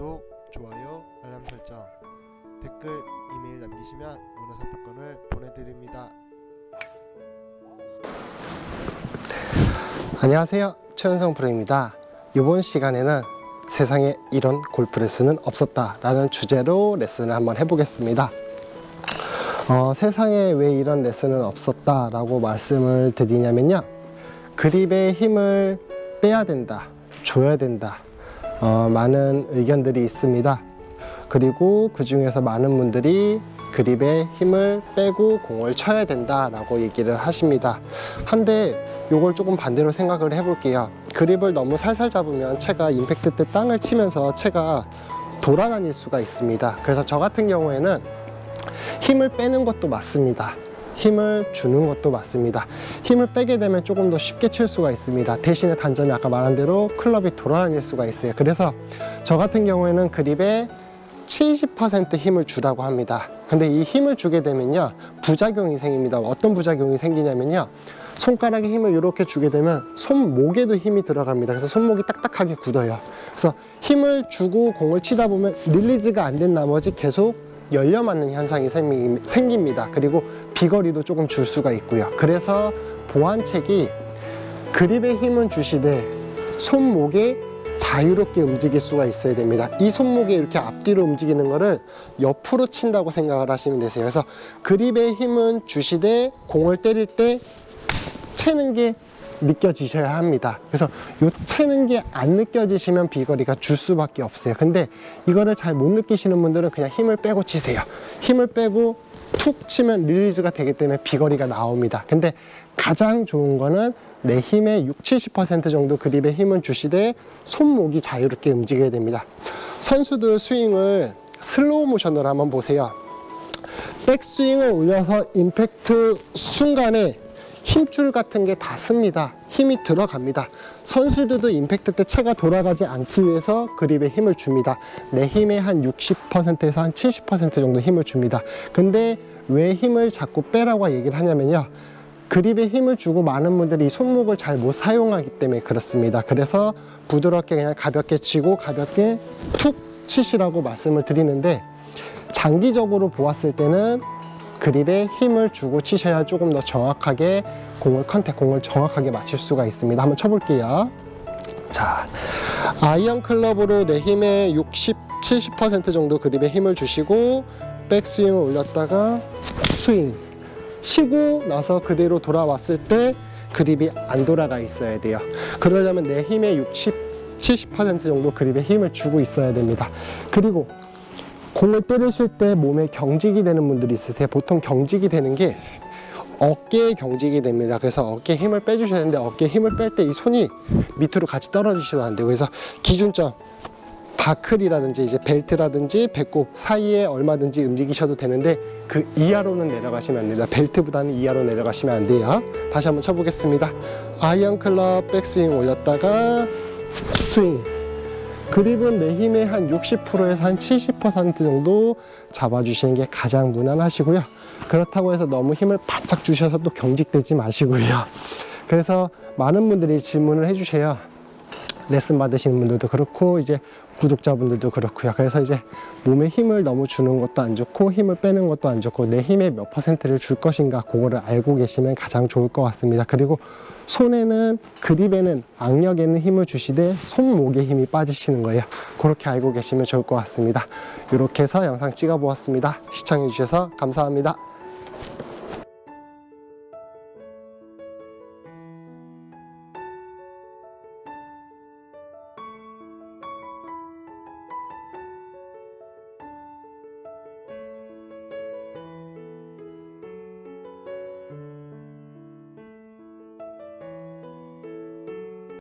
구독, 좋아요, 알람 설정, 댓글, 이메일 남기시면 문화 상품권을 보내드립니다. 안녕하세요. 최현성 프로입니다. 이번 시간에는 세상에 이런 골프 레슨은 없었다라는 주제로 레슨을 한번 해보겠습니다. 어, 세상에 왜 이런 레슨은 없었다라고 말씀을 드리냐면요. 그립에 힘을 빼야 된다, 줘야 된다. 어, 많은 의견들이 있습니다. 그리고 그 중에서 많은 분들이 그립에 힘을 빼고 공을 쳐야 된다라고 얘기를 하십니다. 한데 요걸 조금 반대로 생각을 해볼게요. 그립을 너무 살살 잡으면 채가 임팩트 때 땅을 치면서 채가 돌아다닐 수가 있습니다. 그래서 저 같은 경우에는 힘을 빼는 것도 맞습니다. 힘을 주는 것도 맞습니다. 힘을 빼게 되면 조금 더 쉽게 칠 수가 있습니다. 대신에 단점이 아까 말한 대로 클럽이 돌아다닐 수가 있어요. 그래서 저 같은 경우에는 그립에 70% 힘을 주라고 합니다. 근데 이 힘을 주게 되면요. 부작용이 생깁니다. 어떤 부작용이 생기냐면요. 손가락에 힘을 이렇게 주게 되면 손목에도 힘이 들어갑니다. 그래서 손목이 딱딱하게 굳어요. 그래서 힘을 주고 공을 치다 보면 릴리즈가 안 된 나머지 계속 열려 맞는 현상이 생깁니다. 그리고 비거리도 조금 줄 수가 있고요. 그래서 보완책이 그립에 힘은 주시되 손목에 자유롭게 움직일 수가 있어야 됩니다. 이 손목이 이렇게 앞뒤로 움직이는 거를 옆으로 친다고 생각을 하시면 되세요. 그래서 그립에 힘은 주시되 공을 때릴 때 채는 게 느껴지셔야 합니다. 그래서 요 채는 게 안 느껴지시면 비거리가 줄 수밖에 없어요. 근데 이거를 잘 못 느끼시는 분들은 그냥 힘을 빼고 치세요. 힘을 빼고 툭 치면 릴리즈가 되기 때문에 비거리가 나옵니다. 근데 가장 좋은 거는 내 힘의 6, 70% 정도 그립에 힘을 주시되 손목이 자유롭게 움직여야 됩니다. 선수들 스윙을 슬로우 모션으로 한번 보세요. 백스윙을 올려서 임팩트 순간에 힘줄 같은 게 닿습니다. 힘이 들어갑니다. 선수들도 임팩트 때 채가 돌아가지 않기 위해서 그립에 힘을 줍니다. 내 힘의 한 60%에서 한 70% 정도 힘을 줍니다. 근데 왜 힘을 자꾸 빼라고 얘기를 하냐면요. 그립에 힘을 주고 많은 분들이 이 손목을 잘 못 사용하기 때문에 그렇습니다. 그래서 부드럽게 그냥 가볍게 치고 가볍게 툭 치시라고 말씀을 드리는데 장기적으로 보았을 때는 그립에 힘을 주고 치셔야 조금 더 정확하게 공을 컨택 공을 정확하게 맞출 수가 있습니다. 한번 쳐볼게요. 자, 아이언 클럽으로 내 힘의 60, 70% 정도 그립에 힘을 주시고 백스윙을 올렸다가 스윙 치고 나서 그대로 돌아왔을 때 그립이 안 돌아가 있어야 돼요. 그러려면 내 힘의 60, 70% 정도 그립에 힘을 주고 있어야 됩니다. 그리고 공을 때리실 때 몸에 경직이 되는 분들이 있으세요. 보통 경직이 되는 게 어깨에 경직이 됩니다. 그래서 어깨에 힘을 빼주셔야 되는데 어깨에 힘을 뺄 때 이 손이 밑으로 같이 떨어지셔도 안 되고 그래서 기준점 바클이라든지 이제 벨트라든지 배꼽 사이에 얼마든지 움직이셔도 되는데 그 이하로는 내려가시면 안 됩니다. 벨트보다는 이하로 내려가시면 안 돼요. 다시 한번 쳐보겠습니다. 아이언 클럽 백스윙 올렸다가 스윙 그립은 내 힘의 한 60%에서 한 70% 정도 잡아주시는 게 가장 무난하시고요. 그렇다고 해서 너무 힘을 바짝 주셔서 또 경직되지 마시고요. 그래서 많은 분들이 질문을 해주세요. 레슨 받으시는 분들도 그렇고 이제 구독자분들도 그렇고요. 그래서 이제 몸에 힘을 너무 주는 것도 안 좋고 힘을 빼는 것도 안 좋고 내 힘의 몇 퍼센트를 줄 것인가 그거를 알고 계시면 가장 좋을 것 같습니다. 그리고 손에는 그립에는 악력에는 힘을 주시되 손목에 힘이 빠지시는 거예요. 그렇게 알고 계시면 좋을 것 같습니다. 이렇게 해서 영상 찍어 보았습니다. 시청해 주셔서 감사합니다.